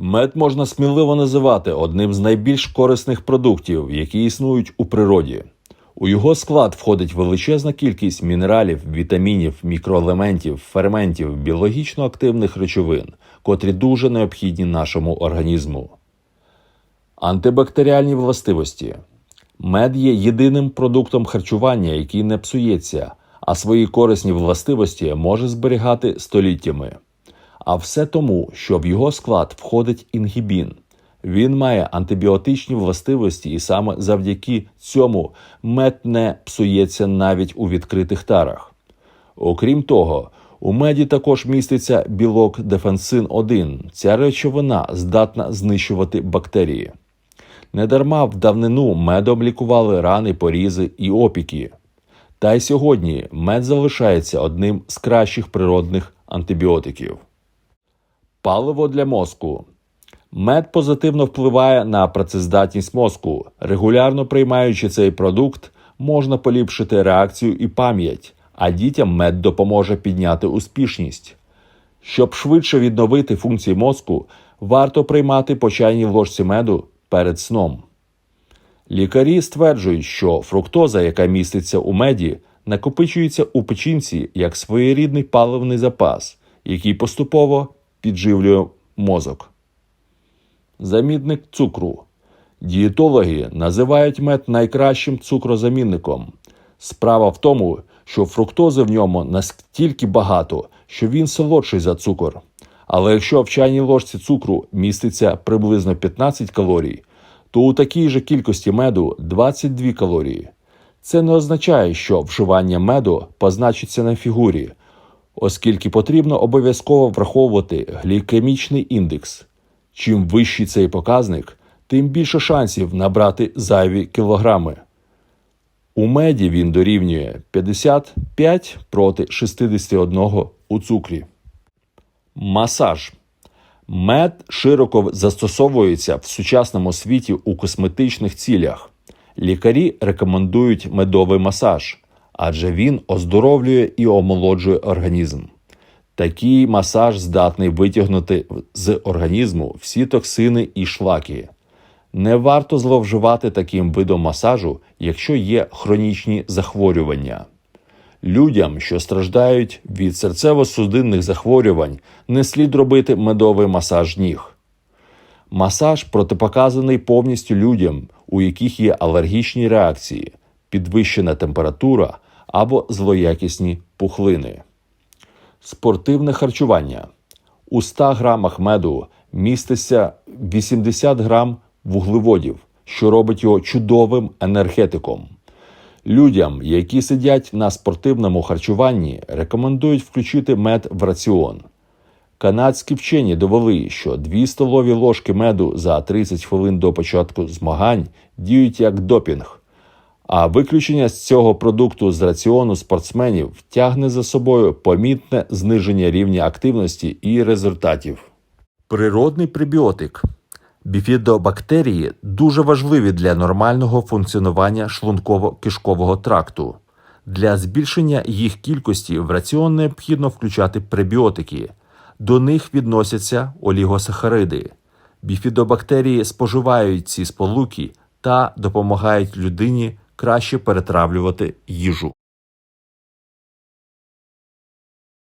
Мед можна сміливо називати одним з найбільш корисних продуктів, які існують у природі. У його склад входить величезна кількість мінералів, вітамінів, мікроелементів, ферментів, біологічно активних речовин, котрі дуже необхідні нашому організму. Антибактеріальні властивості. Мед є єдиним продуктом харчування, який не псується, а свої корисні властивості може зберігати століттями. А все тому, що в його склад входить інгібін. Він має антибіотичні властивості, і саме завдяки цьому мед не псується навіть у відкритих тарах. Окрім того, у меді також міститься білок дефенсин 1 Ця речовина здатна знищувати бактерії. Недарма в давнину медом лікували рани, порізи і опіки. Та й сьогодні мед залишається одним з кращих природних антибіотиків. Паливо для мозку. Мед позитивно впливає на працездатність мозку. Регулярно приймаючи цей продукт, можна поліпшити реакцію і пам'ять, а дітям мед допоможе підняти успішність. Щоб швидше відновити функції мозку, варто приймати по чайній ложці меду перед сном. Лікарі стверджують, що фруктоза, яка міститься у меді, накопичується у печінці як своєрідний паливний запас, який поступово підживлює мозок. Замінник цукру. Дієтологи називають мед найкращим цукрозамінником. Справа в тому, що фруктози в ньому настільки багато, що він солодший за цукор. Але якщо в чайній ложці цукру міститься приблизно 15 калорій, то у такій же кількості меду 22 калорії. Це не означає, що вживання меду позначиться на фігурі, оскільки потрібно обов'язково враховувати глікемічний індекс. Чим вищий цей показник, тим більше шансів набрати зайві кілограми. У меді він дорівнює 55 проти 61 у цукрі. Масаж. Мед широко застосовується в сучасному світі у косметичних цілях. Лікарі рекомендують медовий масаж, адже він оздоровлює і омолоджує організм. Такий масаж здатний витягнути з організму всі токсини і шлаки. Не варто зловживати таким видом масажу, якщо є хронічні захворювання. Людям, що страждають від серцево-судинних захворювань, не слід робити медовий масаж ніг. Масаж протипоказаний повністю людям, у яких є алергічні реакції, підвищена температура або злоякісні пухлини. Спортивне харчування. У 100 грамах меду міститься 80 грам вуглеводів, що робить його чудовим енергетиком. Людям, які сидять на спортивному харчуванні, рекомендують включити мед в раціон. Канадські вчені довели, що 2 столові ложки меду за 30 хвилин до початку змагань діють як допінг, а виключення з цього продукту з раціону спортсменів тягне за собою помітне зниження рівня активності і результатів. Природний пребіотик. Біфідобактерії дуже важливі для нормального функціонування шлунково-кишкового тракту. Для збільшення їх кількості в раціон необхідно включати пребіотики. До них відносяться олігосахариди. Біфідобактерії споживають ці сполуки та допомагають людині краще перетравлювати їжу.